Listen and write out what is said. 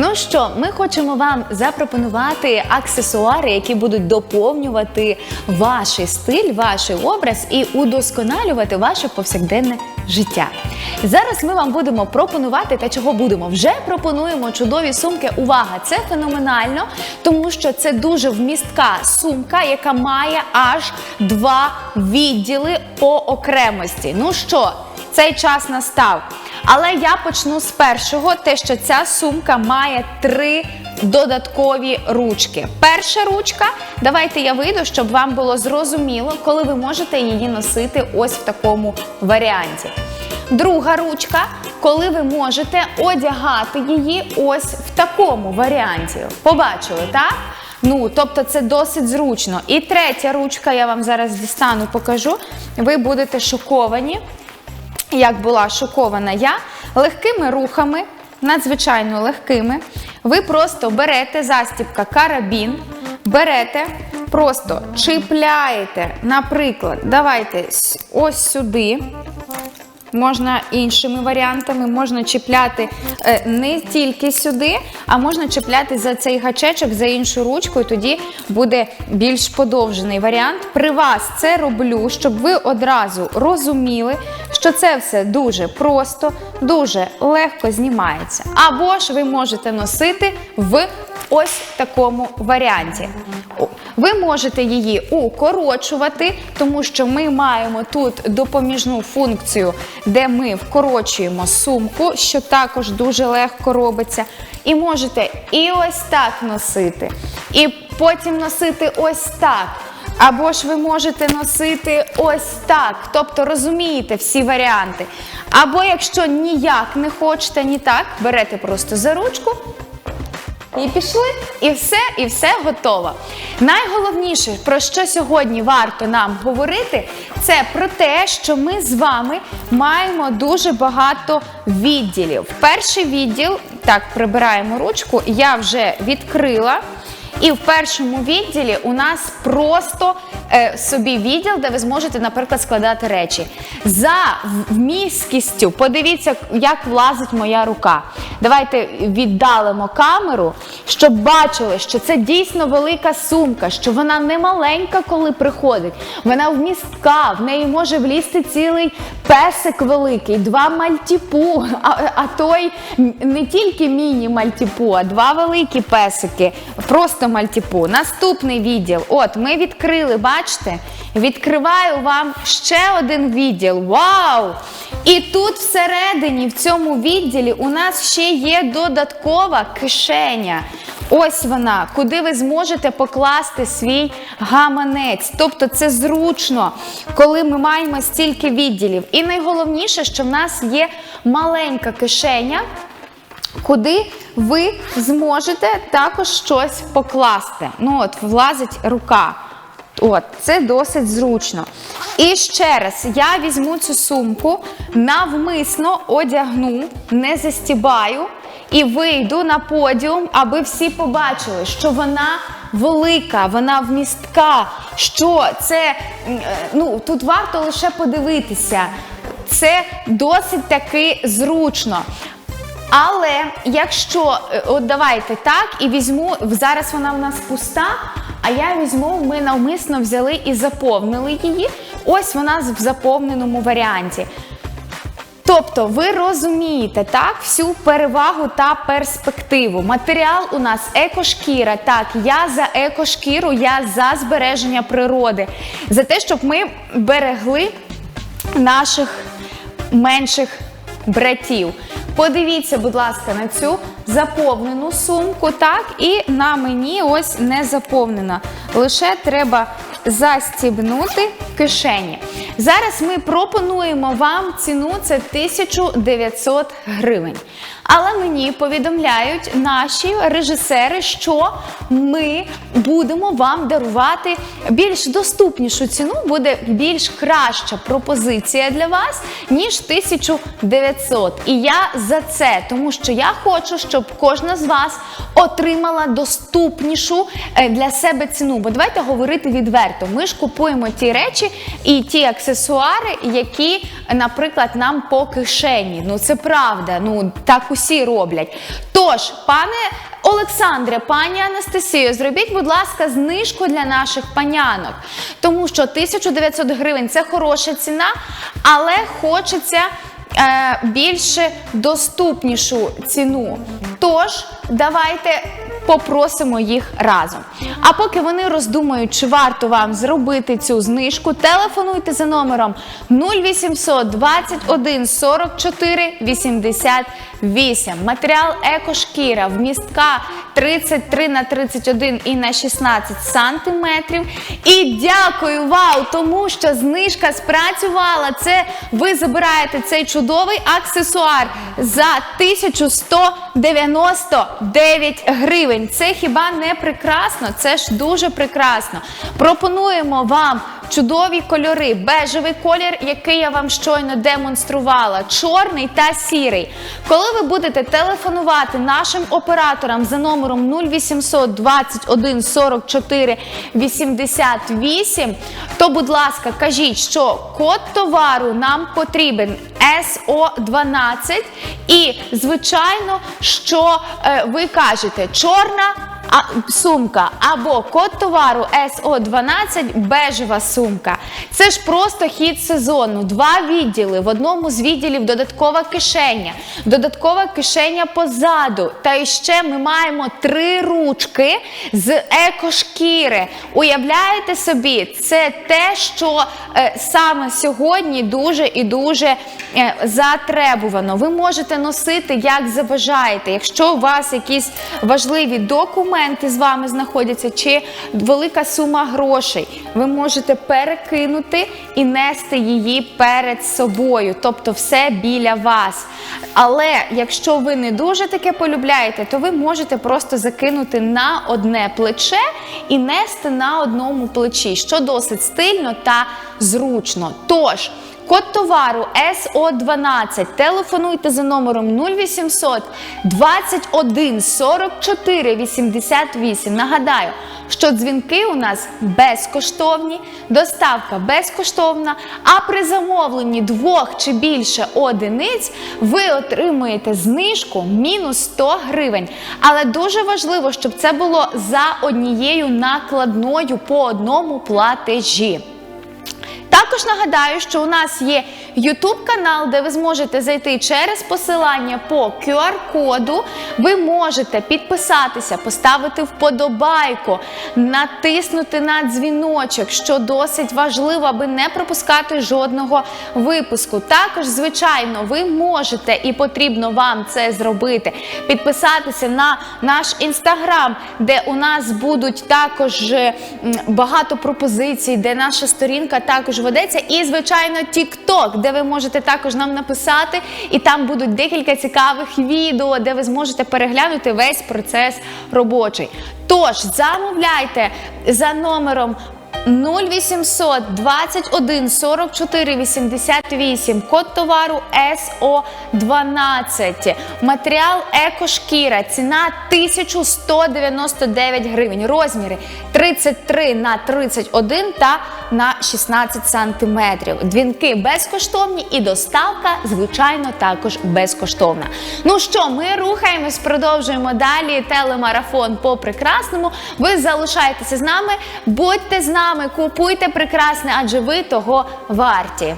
Ну що, ми хочемо вам запропонувати аксесуари, які будуть доповнювати ваш стиль, ваш образ і удосконалювати ваше повсякденне життя. Зараз ми вам будемо пропонувати та чого будемо. Вже пропонуємо чудові сумки. Увага! Це феноменально, тому що це дуже вмістка сумка, яка має аж два відділи по окремості. Ну що, цей час настав. Але я почну з першого, те, що ця сумка має три додаткові ручки. Перша ручка, давайте я вийду, щоб вам було зрозуміло, коли ви можете її носити ось в такому варіанті. Друга ручка, коли ви можете одягати її ось в такому варіанті. Побачили, так? Ну, тобто це досить зручно. І третя ручка, я вам зараз дістану, покажу. Ви будете шоковані як була шокована я, легкими рухами, надзвичайно легкими, ви просто берете застібка карабін, берете, просто чіпляєте, наприклад, давайте ось сюди. Можна іншими варіантами, можна чіпляти е, не тільки сюди, а можна чіпляти за цей гачечок, за іншу ручку, і тоді буде більш подовжений варіант. При вас це роблю, щоб ви одразу розуміли, що це все дуже просто, дуже легко знімається. Або ж ви можете носити в ось такому варіанті. Ви можете її укорочувати, тому що ми маємо тут допоміжну функцію, де ми вкорочуємо сумку, що також дуже легко робиться. І можете і ось так носити, і потім носити ось так. Або ж ви можете носити ось так, тобто розумієте всі варіанти. Або якщо ніяк не хочете, ні так, берете просто за ручку і пішли, і все, і все готово. Найголовніше, про що сьогодні варто нам говорити, це про те, що ми з вами маємо дуже багато відділів. Перший відділ, так, прибираємо ручку, я вже відкрила. І в першому відділі у нас просто е, собі відділ, де ви зможете, наприклад, складати речі. За в- подивіться, як влазить моя рука. Давайте віддалимо камеру, щоб бачили, що це дійсно велика сумка, що вона не маленька, коли приходить. Вона вмістка, в неї може влізти цілий песик великий, два мальтіпу, а, а той не тільки міні-мальтіпу, а два великі песики. Просто мальтіпу. Наступний відділ. От, ми відкрили, бачите? Відкриваю вам ще один відділ. Вау! І тут всередині, в цьому відділі, у нас ще є додаткова кишеня. Ось вона, куди ви зможете покласти свій гаманець. Тобто це зручно, коли ми маємо стільки відділів. І найголовніше, що в нас є маленька кишеня, куди ви зможете також щось покласти. Ну от, влазить рука. От, це досить зручно. І ще раз, я візьму цю сумку, навмисно одягну, не застібаю і вийду на подіум, аби всі побачили, що вона велика, вона вмістка, що це, е, ну, тут варто лише подивитися. Це досить таки зручно. Але якщо е, от давайте так і візьму, зараз вона в нас пуста, а я візьму, ми навмисно взяли і заповнили її. Ось вона в заповненому варіанті. Тобто ви розумієте так всю перевагу та перспективу. Матеріал у нас екошкіра. Так, я за екошкіру, я за збереження природи, за те, щоб ми берегли наших менших братів. Подивіться, будь ласка, на цю заповнену сумку, так, і на мені ось не заповнена. Лише треба застібнути кишені. Зараз ми пропонуємо вам ціну це 1900 гривень. Але мені повідомляють наші режисери, що ми будемо вам дарувати більш доступнішу ціну, буде більш краща пропозиція для вас, ніж 1900. І я за це, тому що я хочу, щоб кожна з вас отримала доступнішу е, для себе ціну. Бо давайте говорити відверто. Бюджету. Ми ж купуємо ті речі і ті аксесуари, які, наприклад, нам по кишені. Ну це правда. Ну так усі роблять. Тож, пане. Олександре, пані Анастасію, зробіть, будь ласка, знижку для наших панянок, тому що 1900 гривень це хороша ціна, але хочеться е, більше доступнішу ціну. Тож, давайте попросимо їх разом. А поки вони роздумують, чи варто вам зробити цю знижку, телефонуйте за номером 0800 21 44 88. Матеріал екошкіра вмістка 33 на 31 і на 16 сантиметрів. І дякую вау, тому що знижка спрацювала. Це ви забираєте цей чудовий аксесуар за 1199 гривень. Це хіба не прекрасно? Це ж дуже прекрасно. Пропонуємо вам чудові кольори, бежевий колір, який я вам щойно демонструвала, чорний та сірий. Коли ви будете телефонувати нашим операторам за номером 0800 21 44 88, то, будь ласка, кажіть, що код товару нам потрібен СО12 і, звичайно, що е, ви кажете чорна а, сумка або код товару СО12 бежева сумка. Це ж просто хід сезону. Два відділи. В одному з відділів додаткова кишеня, додаткова кишеня позаду. Та ще ми маємо три ручки з екошкіри. Уявляєте собі, це те, що е, саме сьогодні дуже і дуже е, затребувано. Ви можете носити як забажаєте. Якщо у вас якісь важливі документи з вами знаходяться, чи велика сума грошей, ви можете перекинути і нести її перед собою, тобто все біля вас. Але якщо ви не дуже таке полюбляєте, то ви можете просто закинути на одне плече і нести на одному плечі, що досить стильно та зручно. Тож. Код товару СО12. Телефонуйте за номером 0800 21 44 88. Нагадаю, що дзвінки у нас безкоштовні, доставка безкоштовна. А при замовленні двох чи більше одиниць ви отримуєте знижку мінус 100 гривень. Але дуже важливо, щоб це було за однією накладною по одному платежі. Також нагадаю, що у нас є YouTube канал, де ви зможете зайти через посилання по QR-коду. Ви можете підписатися, поставити вподобайку, натиснути на дзвіночок, що досить важливо, аби не пропускати жодного випуску. Також, звичайно, ви можете і потрібно вам це зробити. Підписатися на наш інстаграм, де у нас будуть також багато пропозицій, де наша сторінка також ведеться. І, звичайно, TikTok, де ви можете також нам написати, і там будуть декілька цікавих відео, де ви зможете переглянути весь процес робочий. Тож замовляйте за номером 0800 21 44 88, код товару СО12, матеріал екошкіра, ціна 1199 гривень, розміри 33 на 31 та на 16 сантиметрів. Двінки безкоштовні і доставка, звичайно, також безкоштовна. Ну що, ми рухаємось, продовжуємо далі. Телемарафон по прекрасному. Ви залишайтеся з нами, будьте з нами, купуйте прекрасне, адже ви того варті.